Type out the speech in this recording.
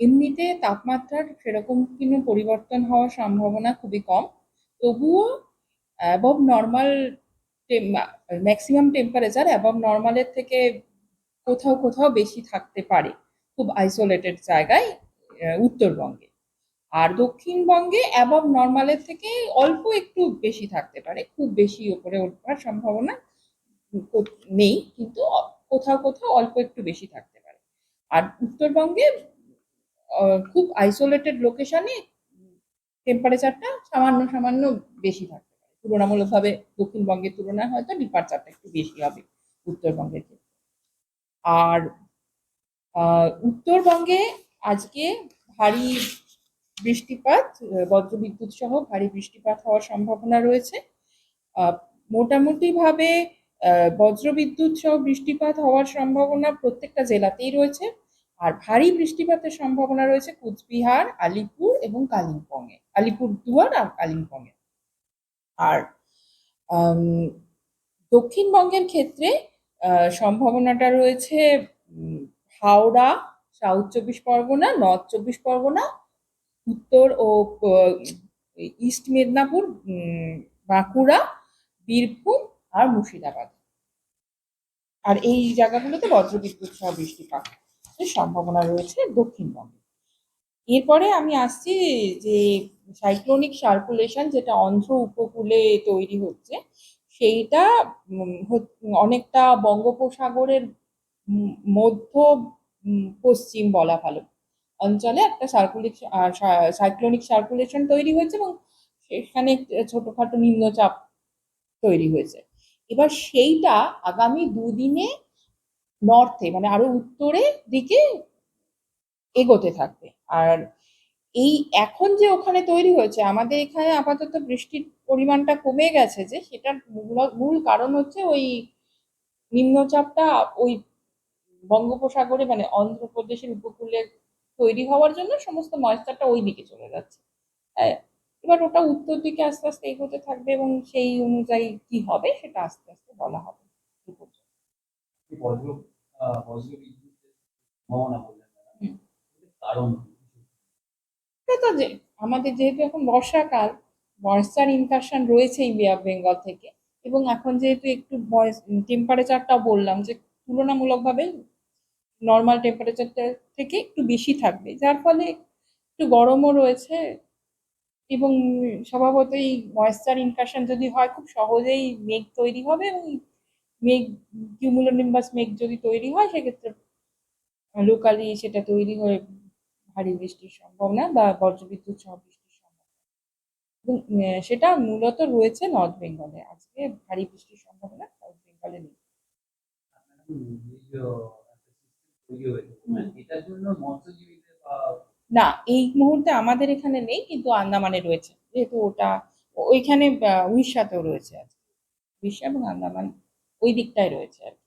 এমনিতে তাপমাত্রার সেরকম কোনো পরিবর্তন হওয়ার সম্ভাবনা খুবই কম। তবুও above normal maximum temperature above নর্মালের থেকে কোথাও কোথাও বেশি থাকতে পারে, খুব আইসোলেটেড জায়গায় উত্তরবঙ্গে। আর দক্ষিণবঙ্গে অ্যাবভ নর্মালের থেকে অল্প একটু বেশি থাকতে পারে, খুব বেশি ওপরে ওঠার সম্ভাবনা নেই, কিন্তু কোথাও কোথাও অল্প একটু বেশি থাকতে পারে। আর উত্তরবঙ্গে খুব আইসোলেটেড লোকেশনে টেম্পারেচারটা সামান্য সামান্য বেশি থাকতে পারে। তুলনামূলকভাবে দক্ষিণবঙ্গের তুলনায় হয়তো ডিপারচারটা একটু বেশি হবে উত্তরবঙ্গের আর উত্তরবঙ্গে আজকে ভারী বৃষ্টিপাত বজ্রবিদ্যুৎ সহ ভারী বৃষ্টিপাত হওয়ার সম্ভাবনা রয়েছে। মোটামুটিভাবে বজ্রবিদ্যুৎ সহ বৃষ্টিপাত হওয়ার সম্ভাবনা প্রত্যেকটা জেলাতেই রয়েছে। আর ভারী বৃষ্টিপাতের সম্ভাবনা রয়েছে কুচবিহার, আলিপুর এবং কালিম্পংয়ে। আলিপুরদুয়ার আর কালিম্পংয়ে। আর দক্ষিণবঙ্গের ক্ষেত্রে সম্ভাবনাটা রয়েছে হাওড়া সাউথ চব্বিশ পরগনা নর্থ চব্বিশ পরগনা, উত্তর ও ইস্ট মেদিনীপুর বাঁকুড়া, বীরভূম আর মুর্শিদাবাদ। আর এই জায়গাগুলোতে বজ্রবিদ্যুৎ সহ বৃষ্টিপাত। সম্ভাবনা রয়েছে দক্ষিণবঙ্গে। এরপরে আমি আসছি যে সাইক্লোনিক সার্কুলেশন যেটা অন্ধ্র উপকূলে তৈরি হচ্ছে, সেইটা অনেকটা বঙ্গোপসাগরের মধ্য পশ্চিম বলা ভালো। অঞ্চলে একটা সার্কুলিক সাইক্লোনিক সার্কুলেশন তৈরি হয়েছে এবং সেখানে ছোটখাটো নিম্নচাপ তৈরি হয়েছে। এবার সেইটা আগামী দুদিনে নর্থে মানে আরও উত্তরের দিকে এগোতে থাকবে। আর এই এখন যে ওখানে তৈরি হয়েছে আমাদের এখানে আপাতত বৃষ্টির পরিমাণটা কমে গেছে যে সেটার মূল- কারণ হচ্ছে ওই নিম্নচাপটা ওই বঙ্গোপসাগরে মানে অন্ধ্রপ্রদেশের উপকূলে তৈরি হওয়ার জন্য সমস্ত ময়েশ্চারটা ওই দিকে চলে যাচ্ছে। হ্যাঁ, এবার ওটা উত্তর দিকে আস্তে আস্তে এগোতে থাকবে এবং সেই অনুযায়ী কি হবে সেটা আস্তে আস্তে বলা হবে। তো যে আমাদের যেহেতু এখন বর্ষাকাল ময়েশ্চার ইনকারশন রয়েছে অফ বেঙ্গল থেকে এবং এখন যেহেতু একটু টেম্পারেচারটা বললাম যে তুলনামূলকভাবে নর্মাল টেম্পারেচারটা থেকে একটু বেশি থাকবে যার ফলে একটু গরমও রয়েছে এবং স্বভাবতই ময়েশ্চার ইনকারশন যদি হয় খুব সহজেই মেঘ তৈরি হবে এবং মেঘ কিউমুলোনিম্বাস মেঘ যদি তৈরি হয় সেক্ষেত্রে লোকালি সেটা তৈরি হয়ে ভারী বৃষ্টির সম্ভাবনা বা বজ্রবিদ্যুৎ সহ বৃষ্টির সম্ভাবনা। এবং সেটা মূলত রয়েছে নর্থ বেঙ্গলে আজকে ভারী বৃষ্টির সম্ভাবনা সাউথ বেঙ্গলে নেই। না এই মুহূর্তে আমাদের এখানে নেই কিন্তু আন্দামানে রয়েছে। যেহেতু ওটা ওইখানে উড়িষ্যাতেও রয়েছে আজকে। উড়িষ্যা এবং আন্দামান ওই দিকটায় রয়েছে আর কি।